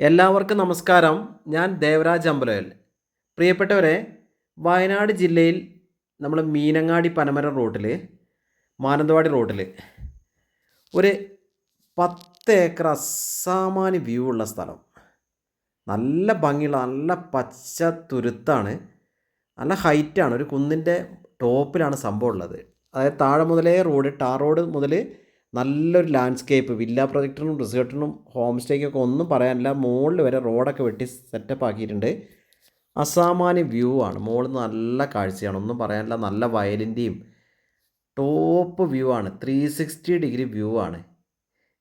എല്ലാവർക്കും നമസ്കാരം. ഞാൻ ദേവരാജ് അമ്പലവൽ പ്രിയപ്പെട്ടവരെ വയനാട് ജില്ലയിൽ നമ്മൾ മീനങ്ങാടി പനമര റോട്ടിൽ മാനന്തവാടി റോട്ടിൽ ഒരു പത്ത് ഏക്കർ അസാമാന്യ വ്യൂ ഉള്ള സ്ഥലം. നല്ല ഭംഗിയുള്ള നല്ല പച്ച തുരുത്താണ് നല്ല ഹൈറ്റാണ് ഒരു കുന്നിന്റെ ടോപ്പിലാണ് സംഭവം ഉള്ളത്. അതായത് താഴെ മുതലേ റോഡ് ടാർ റോഡ് മുതൽ നല്ലൊരു ലാൻഡ്സ്കേപ്പ് വില്ല പ്രൊജക്റ്റിനും റിസോർട്ടിനും ഹോം സ്റ്റേക്കൊക്കെ ഒന്നും പറയാനില്ല. മുകളിൽ വരെ റോഡൊക്കെ വെട്ടി സെറ്റപ്പ് ആക്കിയിട്ടുണ്ട്. അസാമാന്യ വ്യൂ ആണ്. മുകളിൽ നല്ല കാഴ്ചയാണ്. ഒന്നും പറയാനില്ല. നല്ല വയലിന്റെയും ടോപ്പ് വ്യൂ ആണ്. ത്രീ സിക്സ്റ്റി ഡിഗ്രി വ്യൂ ആണ്.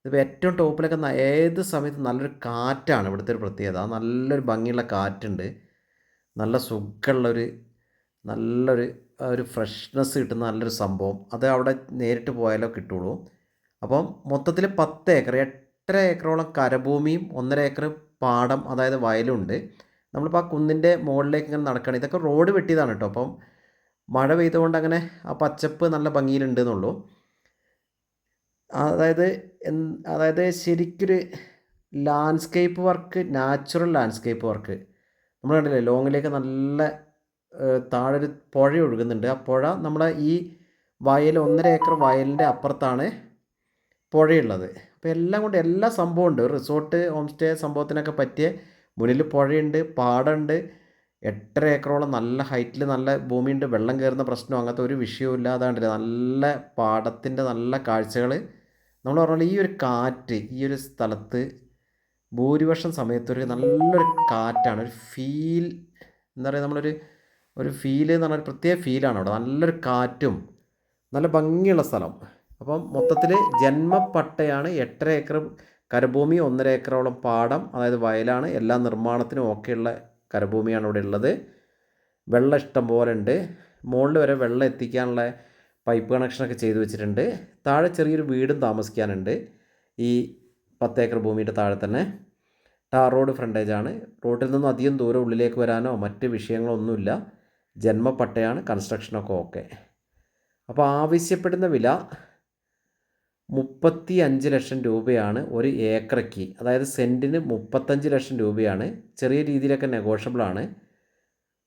ഇതിപ്പോൾ ഏറ്റവും ടോപ്പിലൊക്കെ ഏത് സമയത്ത് നല്ലൊരു കാറ്റാണ് ഇവിടുത്തെ ഒരു പ്രത്യേകത. നല്ലൊരു ഭംഗിയുള്ള കാറ്റുണ്ട്. നല്ല സുഖമുള്ളൊരു നല്ലൊരു ഒരു ഫ്രഷ്നെസ് കിട്ടുന്ന നല്ലൊരു സംഭവം. അത് അവിടെ നേരിട്ട് പോയാലോ കിട്ടുള്ളൂ. അപ്പം മൊത്തത്തിൽ പത്ത് ഏക്കർ എട്ടര ഏക്കറോളം കരഭൂമിയും ഒന്നര ഏക്കർ പാടം അതായത് വയലുണ്ട്. നമ്മളിപ്പോൾ ആ കുന്നിന്റെ മുകളിലേക്ക് ഇങ്ങനെ നടക്കുകയാണ് ഇതൊക്കെ റോഡ് വെട്ടിയതാണ് കേട്ടോ. അപ്പം മഴ പെയ്തുകൊണ്ട് അങ്ങനെ ആ പച്ചപ്പ് നല്ല ഭംഗിയിലുണ്ട് എന്നുള്ളൂ. അതായത് അതായത് ശരിക്കൊരു landscape work natural landscape work. നമ്മൾ കണ്ടില്ലേ ലോങ്ങിലേക്ക് നല്ല താഴെ ഒരു പുഴ ഒഴുകുന്നുണ്ട്. ആ പുഴ നമ്മുടെ ഈ വയൽ ഒന്നര ഏക്കർ വയലിന്റെ അപ്പുറത്താണ് പുഴയുള്ളത്. അപ്പോൾ എല്ലാം കൊണ്ട് എല്ലാ സംഭവം ഉണ്ട്. റിസോർട്ട് ഹോം സ്റ്റേ സംഭവത്തിനൊക്കെ പറ്റിയ മുന്നിൽ പുഴയുണ്ട് പാടമുണ്ട്. എട്ടര ഏക്കറോളം നല്ല ഹൈറ്റിൽ നല്ല ഭൂമിയുണ്ട്. വെള്ളം കയറുന്ന പ്രശ്നം അങ്ങനത്തെ ഒരു വിഷയവും ഇല്ലാതാണ്ടില്ല. നല്ല പാടത്തിന്റെ നല്ല കാഴ്ചകൾ. നമ്മൾ പറഞ്ഞാൽ ഈ ഒരു കാറ്റ് ഈ ഒരു സ്ഥലത്ത് ഭൂരിപക്ഷം സമയത്തൊരു നല്ലൊരു കാറ്റാണ്. ഒരു ഫീൽ എന്താ പറയുക നമ്മളൊരു ഒരു ഫീൽ എന്ന് പറഞ്ഞാൽ ഒരു പ്രത്യേക ഫീലാണ് അവിടെ. നല്ലൊരു കാറ്റും നല്ല ഭംഗിയുള്ള സ്ഥലം. അപ്പം മൊത്തത്തിൽ ജന്മപ്പട്ടയാണ് എട്ടര ഏക്കർ കരഭൂമി ഒന്നര ഏക്കറോളം പാടം അതായത് വയലാണ്. എല്ലാ നിർമ്മാണത്തിനും ഒക്കെയുള്ള കരഭൂമിയാണ് ഇവിടെ ഉള്ളത്. വെള്ളം ഇഷ്ടം പോലെ ഉണ്ട്. മുകളിൽ വരെ വെള്ളം എത്തിക്കാനുള്ള പൈപ്പ് കണക്ഷനൊക്കെ ചെയ്തു വെച്ചിട്ടുണ്ട്. താഴെ ചെറിയൊരു വീടും താമസിക്കാനുണ്ട്. ഈ പത്ത് ഏക്കർ ഭൂമിയുടെ താഴെ തന്നെ. ടാർ റോഡ് ഫ്രണ്ടേജാണ് റോഡിൽ നിന്നും അധികം ദൂരം ഉള്ളിലേക്ക് വരാനോ മറ്റ് വിഷയങ്ങളോ ഒന്നുമില്ല ജന്മപ്പട്ടയാണ് കൺസ്ട്രക്ഷനൊക്കെ ഓക്കെ അപ്പോൾ ആവശ്യപ്പെടുന്ന വില മുപ്പത്തി അഞ്ച് ലക്ഷം രൂപയാണ് ഒരു ഏക്കറയ്ക്ക്. അതായത് സെന്റിന് മുപ്പത്തഞ്ച് ലക്ഷം രൂപയാണ്. ചെറിയ രീതിയിലൊക്കെ നെഗോഷ്യബിൾ ആണ്.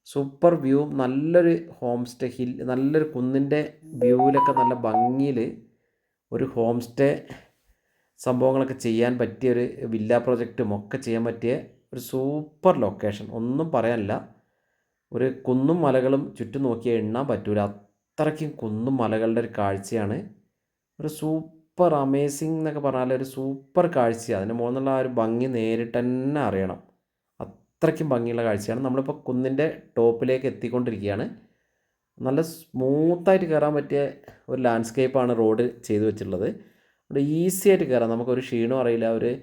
സൂപ്പർ വ്യൂ നല്ലൊരു ഹോം സ്റ്റേ ഹിൽ നല്ലൊരു കുന്നിന്റെ വ്യൂവിലൊക്കെ നല്ല ഭംഗിയിൽ ഒരു ഹോം സ്റ്റേ സംഭവങ്ങളൊക്കെ ചെയ്യാൻ പറ്റിയ ഒരു വില്ല പ്രൊജക്റ്റും ഒക്കെ ചെയ്യാൻ പറ്റിയ ഒരു സൂപ്പർ ലൊക്കേഷൻ ഒന്നും പറയാനില്ല. ഒരു കുന്നും മലകളും ചുറ്റും നോക്കിയാൽ എണ്ണാൻ പറ്റൂല. അത്രയ്ക്കും കുന്നും മലകളുടെ ഒരു കാഴ്ചയാണ്. ഒരു സൂപ്പർ അമേസിങ് എന്നൊക്കെ പറഞ്ഞാൽ ഒരു സൂപ്പർ കാഴ്ചയാണ് അതിന്റെ മുകളിലുള്ള ആ ഒരു ഭംഗി നേരിട്ട് തന്നെ അറിയണം. അത്രയ്ക്കും ഭംഗിയുള്ള കാഴ്ചയാണ്. നമ്മളിപ്പോൾ കുന്നിന്റെ ടോപ്പിലേക്ക് എത്തിക്കൊണ്ടിരിക്കുകയാണ്. നല്ല സ്മൂത്തായിട്ട് കയറാൻ പറ്റിയ ഒരു ലാൻഡ്സ്കേപ്പാണ് റോഡ് ചെയ്തു വെച്ചിട്ടുള്ളത്. അവിടെ ഈസി ആയിട്ട് കയറാം നമുക്കൊരു ക്ഷീണം അറിയില്ല. ഒരു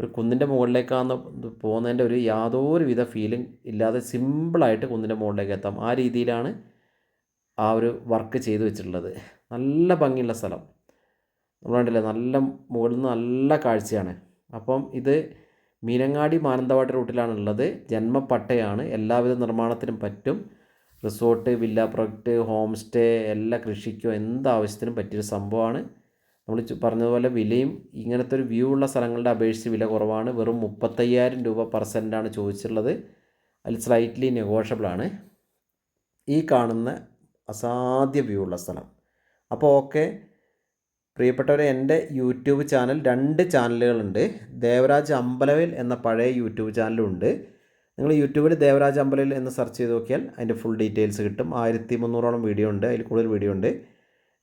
ഒരു കുന്നിന്റെ മുകളിലേക്കാന്ന് പോകുന്നതിന്റെ ഒരു യാതൊരു വിധ ഫീലിംഗ് ഇല്ലാതെ സിമ്പിളായിട്ട് കുന്നിന്റെ മുകളിലേക്ക് എത്താം. ആ രീതിയിലാണ് ആ ഒരു വർക്ക് ചെയ്തു വെച്ചിട്ടുള്ളത്. നല്ല ഭംഗിയുള്ള സ്ഥലം. നമ്മൾ കണ്ടില്ലേ നല്ല മുകളിൽ നിന്ന് നല്ല കാഴ്ചയാണ്. അപ്പം ഇത് മീനങ്ങാടി മാനന്തവാടി റൂട്ടിലാണ് ഉള്ളത് ജന്മപ്പട്ടയാണ്. എല്ലാവിധ നിർമ്മാണത്തിനും പറ്റും. Resort villa project home stay എല്ലാ കൃഷിക്കോ എന്താവശ്യത്തിനും പറ്റിയൊരു സംഭവമാണ്. നമ്മൾ പറഞ്ഞതുപോലെ വിലയും ഇങ്ങനത്തെ ഒരു വ്യൂ ഉള്ള സ്ഥലങ്ങളുടെ അപേക്ഷിച്ച് വില കുറവാണ്. വെറും മുപ്പത്തയ്യായിരം രൂപ പെർ സെന്റാണ് ചോദിച്ചിട്ടുള്ളത്. അതിൽ സ്ലൈറ്റ്ലി നെഗോഷ്യബിൾ ആണ്. ഈ കാണുന്ന അസാധ്യ വ്യൂ ഉള്ള സ്ഥലം. അപ്പോൾ ഓക്കെ. പ്രിയപ്പെട്ടവരെ എന്റെ യൂട്യൂബ് ചാനൽ രണ്ട് ചാനലുകളുണ്ട്. ദേവരാജ് അമ്പലവിൽ എന്ന പഴയ യൂട്യൂബ് ചാനലുണ്ട്. നിങ്ങൾ യൂട്യൂബിൽ ദേവരാജ് അമ്പലവിൽ എന്ന് സെർച്ച് ചെയ്ത് നോക്കിയാൽ അതിന്റെ ഫുൾ ഡീറ്റെയിൽസ് കിട്ടും. ആയിരത്തി മുന്നൂറോളം വീഡിയോ ഉണ്ട്. അതിൽ കൂടുതൽ വീഡിയോ ഉണ്ട്.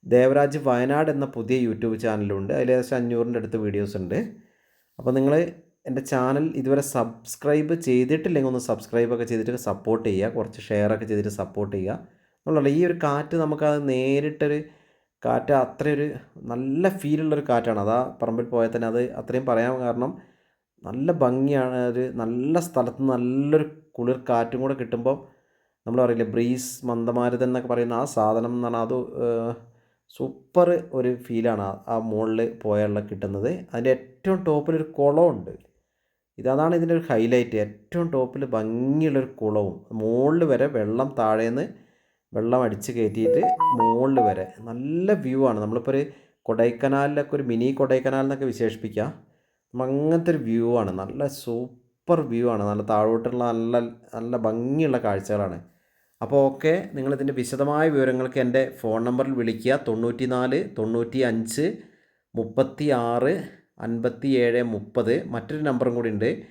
ദേവരാജ് വയനാട് എന്ന പുതിയ യൂട്യൂബ് ചാനലുണ്ട്. അതിൽ ഏകദേശം അഞ്ഞൂറിന്റെ അടുത്ത് വീഡിയോസ് ഉണ്ട്. അപ്പോൾ നിങ്ങൾ എന്റെ ചാനൽ ഇതുവരെ സബ്സ്ക്രൈബ് ചെയ്തിട്ടില്ലെങ്കിൽ ഒന്ന് സബ്സ്ക്രൈബൊക്കെ ചെയ്തിട്ട് സപ്പോർട്ട് ചെയ്യുക. കുറച്ച് ഷെയറൊക്കെ ചെയ്തിട്ട് സപ്പോർട്ട് ചെയ്യുക. എന്നുള്ളത് ഈ ഒരു കാറ്റ് നമുക്കത് നേരിട്ടൊരു കാറ്റ് അത്രയൊരു നല്ല ഫീലുള്ളൊരു കാറ്റാണ്. അതാ പറമ്പിൽ പോയാൽ തന്നെ അത് അത്രയും പറയാൻ കാരണം നല്ല ഭംഗിയാണ്. ഒരു നല്ല സ്ഥലത്ത് നല്ലൊരു കുളിർ കാറ്റും കൂടെ കിട്ടുമ്പോൾ നമ്മൾ പറയില്ലേ ബ്രീസ് മന്ദമാരുതൻ എന്നൊക്കെ പറയുന്ന ആ സാധനം എന്ന് പറഞ്ഞാൽ അത് സൂപ്പർ ഒരു ഫീലാണ് ആ- മുകളിൽ പോയാലുള്ള കിട്ടുന്നത്. അതിന്റെ ഏറ്റവും ടോപ്പിൽ ഒരു കുളമുണ്ട്. ഇതാണ് ഇതിന്റെ ഒരു ഹൈലൈറ്റ് ഏറ്റവും ടോപ്പിൽ ഭംഗിയുള്ളൊരു കുളവും. മുകളിൽ വരെ വെള്ളം താഴേന്ന് വെള്ളം അടിച്ച് കയറ്റിയിട്ട് മുകളിൽ വരെ. നല്ല വ്യൂ ആണ്. നമ്മളിപ്പോൾ ഒരു കൊടൈക്കനാലിലൊക്കെ ഒരു മിനി കൊടൈക്കനാൽ എന്നൊക്കെ വിശേഷിപ്പിക്കാം. നമ്മൾ അങ്ങനത്തെ ഒരു വ്യൂ ആണ്. നല്ല സൂപ്പർ വ്യൂ ആണ്. നല്ല താഴോട്ടുള്ള നല്ല നല്ല ഭംഗിയുള്ള കാഴ്ചകളാണ്. അപ്പോൾ ഓക്കെ നിങ്ങളിതിന്റെ വിശദമായ വിവരങ്ങൾക്ക് എന്റെ ഫോൺ നമ്പറിൽ വിളിക്കുക. തൊണ്ണൂറ്റി നാല് തൊണ്ണൂറ്റി അഞ്ച് മുപ്പത്തി ആറ് അൻപത്തി ഏഴ് മുപ്പത്. മറ്റൊരു നമ്പറും കൂടി ഉണ്ട്.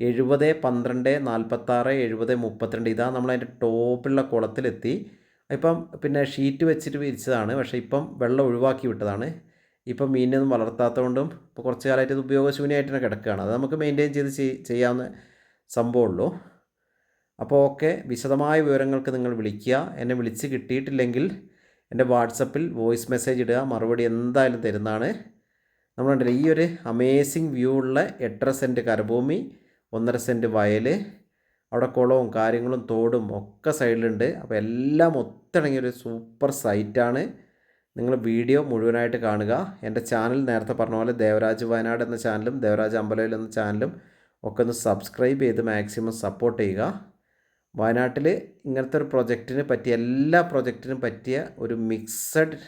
എഴുപത് പന്ത്രണ്ട് നാൽപ്പത്താറ് എഴുപത് മുപ്പത്തിരണ്ട്. ഇതാ നമ്മളതിന്റെ ടോപ്പിലുള്ള കുളത്തിലെത്തി. ഇപ്പം പിന്നെ ഷീറ്റ് വെച്ചിട്ട് വിരിച്ചതാണ് പക്ഷേ ഇപ്പം വെള്ളം ഒഴിവാക്കി വിട്ടതാണ്. ഇപ്പം മീനൊന്നും വളർത്താത്തതുകൊണ്ടും ഇപ്പോൾ കുറച്ച് കാലമായിട്ട് ഇത് ഉപയോഗശൂന്യമായിട്ട് തന്നെ കിടക്കുകയാണ്. അത് നമുക്ക് മെയിന്റെയിൻ ചെയ്ത് ചെയ്യാവുന്ന സംഭവമുള്ളൂ. അപ്പോൾ ഓക്കെ വിശദമായ വിവരങ്ങൾക്ക് നിങ്ങൾ വിളിക്കുക. എന്നെ വിളിച്ച് കിട്ടിയിട്ടില്ലെങ്കിൽ എന്റെ വാട്സപ്പിൽ വോയിസ് മെസ്സേജ് ഇടുക. മറുപടി എന്തായാലും തരുന്നതാണ്. നമ്മളുണ്ടല്ലോ ഈ ഒരു അമേസിങ് വ്യൂ ഉള്ള എട്ടര സെന്റ് കരഭൂമി ഒന്നര സെന്റ് വയൽ അവിടെ കുളവും കാര്യങ്ങളും തോടും ഒക്കെ സൈഡിലുണ്ട്. അപ്പോൾ എല്ലാം ഒത്തിണങ്ങിയ ഒരു സൂപ്പർ സൈറ്റാണ്. നിങ്ങൾ വീഡിയോ മുഴുവനായിട്ട് കാണുക. എന്റെ ചാനൽ നേരത്തെ പറഞ്ഞ പോലെ ദേവരാജ് വയനാട് എന്ന ചാനലും ദേവരാജ് അമ്പലയിൽ എന്ന ചാനലും ഒക്കെ ഒന്ന് സബ്സ്ക്രൈബ് ചെയ്ത് മാക്സിമം സപ്പോർട്ട് ചെയ്യുക. വയനാട്ടിൽ ഇങ്ങനത്തെ ഒരു പ്രൊജക്റ്റിന് പറ്റിയ എല്ലാ പ്രൊജക്റ്റിനും പറ്റിയ ഒരു മിക്സഡ്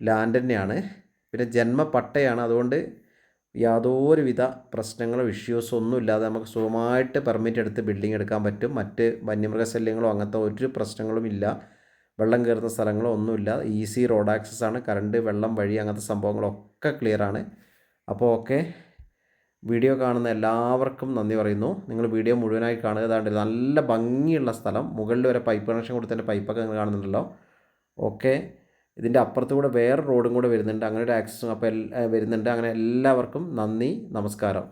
ലാൻഡ് തന്നെയാണ്. പിന്നെ ജന്മപട്ടയാണ് അതുകൊണ്ട് യാതൊരുവിധ പ്രശ്നങ്ങളോ ഇഷ്യൂസോ ഒന്നും ഇല്ലാതെ നമുക്ക് സുഖമായിട്ട് പെർമിറ്റ് എടുത്ത് ബിൽഡിംഗ് എടുക്കാൻ പറ്റും. മറ്റ് വന്യമൃഗശല്യങ്ങളോ അങ്ങനത്തെ ഒരു പ്രശ്നങ്ങളും ഇല്ല. വെള്ളം കയറുന്ന സ്ഥലങ്ങളോ ഒന്നുമില്ല. ഈസി റോഡ് ആക്സസ് ആണ്. കറണ്ട് വെള്ളം വഴി അങ്ങനത്തെ സംഭവങ്ങളൊക്കെ ക്ലിയർ ആണ്. അപ്പോൾ ഓക്കെ വീഡിയോ കാണുന്ന എല്ലാവർക്കും നന്ദി പറയുന്നു. നിങ്ങൾ വീഡിയോ മുഴുവനായി കാണുക. ഏതാണ്ട് നല്ല ഭംഗിയുള്ള സ്ഥലം. മുകളിൽ വരെ പൈപ്പ് കണക്ഷൻ കൊടുത്തതിന്റെ പൈപ്പൊക്കെ നിങ്ങൾ കാണുന്നുണ്ടല്ലോ. ഓക്കെ ഇതിന്റെ അപ്പുറത്ത് കൂടെ വേറെ റോഡും കൂടെ വരുന്നുണ്ട്. അങ്ങനെ ഒരു ആക്സസും അപ്പോൾ വരുന്നുണ്ട്. അങ്ങനെ എല്ലാവർക്കും നന്ദി നമസ്കാരം.